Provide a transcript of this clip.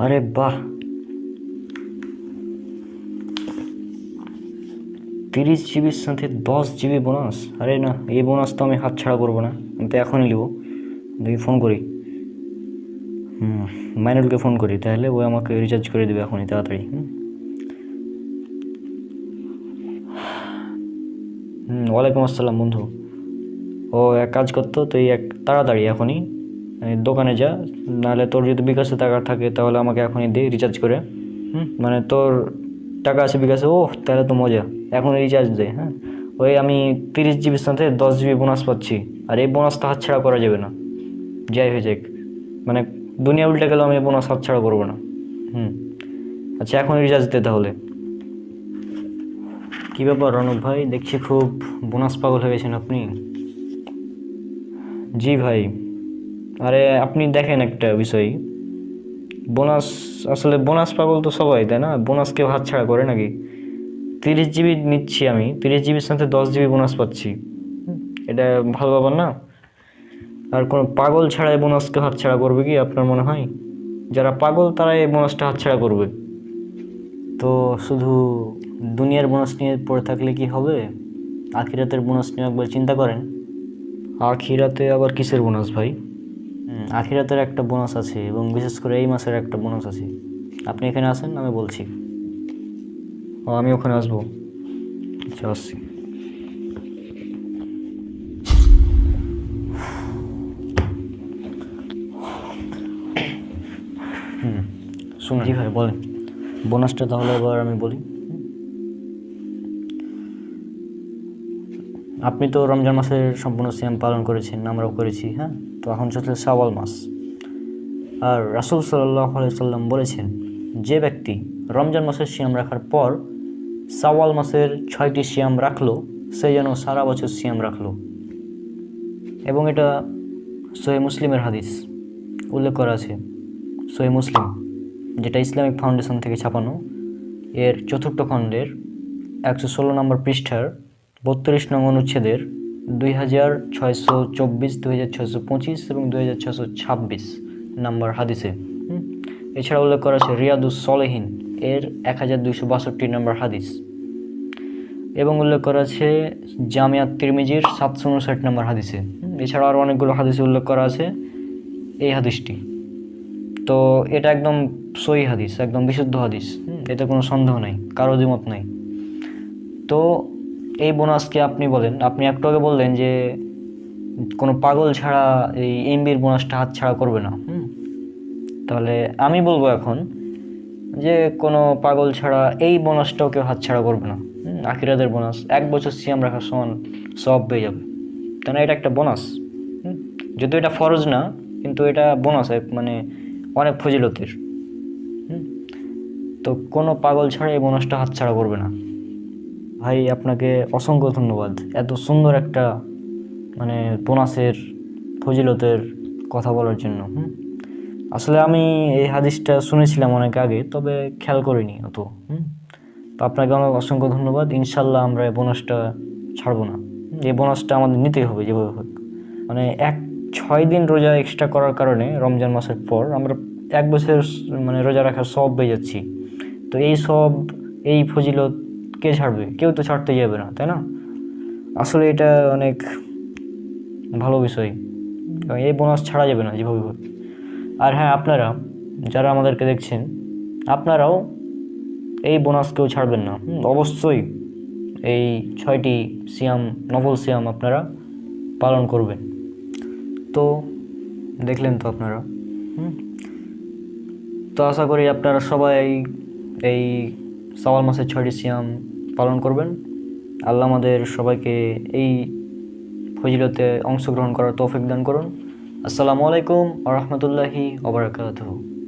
আরে বাহ। তিরিশ জিবির সাথে দশ জিবি বোনাস? আরে না, এই বোনাস তো আমি হাতছাড়া করব না। আমি তো এখনই নেব। দেখি ফোন করি। হুম, মাইনুলকে ফোন করি, তাহলে ও আমাকে রিচার্জ করে দেবে এখনই, তাড়াতাড়ি। হুম, ওয়ালাইকুম আসসালাম বন্ধু। ও, এক কাজ করতো, তুই এক তাড়াতাড়ি, এখনই। দোকানে যা নাহলে তোর যদি বিকাশে টাকা থাকে তাহলে আমাকে এখনই দে রিচার্জ করে। হুম। মানে তোর টাকা আছে বিকাশে ও তাহলে তো মজা। এখন রিচার্জ দে হ্যাঁ? ওই আমি তিরিশ জিবির সাথে দশ জিবি বোনাস পাচ্ছি। আর এই বোনাসটা হাতছাড়া করা যাবে না। যাই হয়ে যাক। মানে দুনিয়া উল্টে গেলেও আমি এই বোনাস হাতছাড়া করব না। হুম। আচ্ছা এখন রিচার্জ দে তাহলে। কী ব্যাপার রনক ভাই? দেখছি খুব বোনাস পাগল হয়ে গেছেন আপনি। জি ভাই। আরে আপনি দেখেন একটা বিষয়। বোনাস, আসলে বোনাস পাগল তো সবাই, তাই না? বোনাস কেউ হাতছাড়া করে নাকি? তিরিশ জিবি নিচ্ছি আমি, তিরিশ জিবির সাথে দশ জিবি বোনাস পাচ্ছি। এটা ভালো ব্যাপার না? আর কোনো পাগল ছাড়া এই বোনাসকে হাতছাড়া করবে কি আপনার মনে হয়? যারা পাগল তারা এই বোনাসটা হাতছাড়া করবে। তো শুধু দুনিয়ার বোনাস নিয়ে পড়ে থাকলে কি হবে? আখিরাতের বোনাস নিয়ে একবার চিন্তা করেন। আখিরাতে আবার কিসের বোনাস ভাই? আখিরাতের একটা বোনাস আছে এবং বিশেষ করে এই মাসের একটা বোনাস আছে। আপনি এখানে আসেন আমি বলছি। ও আমি ওখানে আসব। আচ্ছা আসছি। হুম শুনুন। জি ভাই বলেন। বোনাসটা তাহলে এবার আমি বলি। আপনি তো রমজান মাসের সম্পূর্ণ সিয়াম পালন করেছেন, আমরাও করেছি হ্যাঁ? তো এখন চলছে সাওয়াল মাস। আর রাসুল সাল্লাহ সাল্লাম বলেছেন, যে ব্যক্তি রমজান মাসের সিয়াম রাখার পর সাওয়াল মাসের ছয়টি সিয়াম রাখল, সে যেন সারা বছর সিয়াম রাখল। এবং এটা সহি মুসলিমের হাদিস, উল্লেখ করা আছে। সহি মুসলিম, যেটা ইসলামিক ফাউন্ডেশন থেকে ছাপানো, এর চতুর্থ খণ্ডের একশো ষোলো নম্বর পৃষ্ঠার বত্রিশ নং অনুচ্ছেদের দুই হাজার ছয়শো চব্বিশ, দুই হাজার ছয়শো পঁচিশ এবং দুই হাজার ছয়শো ছাব্বিশ নাম্বার হাদিসে। এছাড়া উল্লেখ করা আছে রিয়াদুস সলেহিন এর এক হাজার দুইশো বাষট্টি নম্বর হাদিস। এবং উল্লেখ করা আছে জামিয়াত তিরমিজির সাতশো উনষাট নম্বর হাদিসে। এছাড়া আরও অনেকগুলো হাদিসে উল্লেখ করা আছে এই হাদিসটি। তো এটা একদম সই হাদিস, একদম বিশুদ্ধ হাদিস। এতে কোনো সন্দেহ নাই, কারও দ্বিমত নাই। তো এই বোনাসকে আপনি বলেন। আপনি একটু আগে বললেন যে কোনো পাগল ছাড়া এই এমবির বোনাসটা হাত ছাড়া করবে না। হুম? তাহলে আমি বলব এখন যে কোনো পাগল ছাড়া এই বোনাসটাও কেউ হাত ছাড়া করবে না। আখিরাদের বোনাস এক বছর সিয়াম রাখার সমান সব পেয়ে যাবে। কেন এটা একটা বোনাস যদিও এটা ফরজ না কিন্তু এটা বোনাস মানে অনেক ফজিলতির। হুম, তো কোনো পাগল ছাড়া এই বোনাসটা হাত ছাড়া করবে না। ভাই, আপনাকে অসংখ্য ধন্যবাদ। এত সুন্দর একটা মানে বোনাসের, ফজিলতের কথা বলার জন্য, হুম? আসলে আমি এই হাদিসটা শুনেছিলাম অনেক আগে, তবে খেয়াল করিনি অত, হুম? তো আপনাকে অনেক অসংখ্য ধন্যবাদ। ইনশাল্লাহ আমরা এই বোনাসটা ছাড়বো না। এই বোনাসটা আমাদের নিতেই হবে যেভাবে হোক। মানে এক, ছয় দিন রোজা এক্সট্রা করার কারণে রমজান মাসের পর আমরা এক বছর মানে রোজা রাখার সব পেয়ে যাচ্ছি। তো এই সব এই ফজিলত কে ছাড়বে? কেউ তো ছাড়তে যাবে না, তাই না? আসলে এটা অনেক ভালো বিষয়। এবং এই বোনাস ছাড়া যাবে না যেভাবে হোক। আর হ্যাঁ আপনারা যারা আমাদেরকে দেখছেন, আপনারাও এই বোনাস কেউ ছাড়বেন না। অবশ্যই এই ছয়টি সিয়াম নভল সিয়াম আপনারা পালন করবেন। তো দেখলেন তো আপনারা। তো আশা করি আপনারা সবাই এই সওয়াল মাসের ছয়টি সিয়াম পালন করবেন। আল্লাহ আমাদের সবাইকে এই ফজিলতে অংশগ্রহণ করার তৌফিক দান করুন। আসসালামু আলাইকুম আ রহমতুল্লাহি ওবরাকাতুহু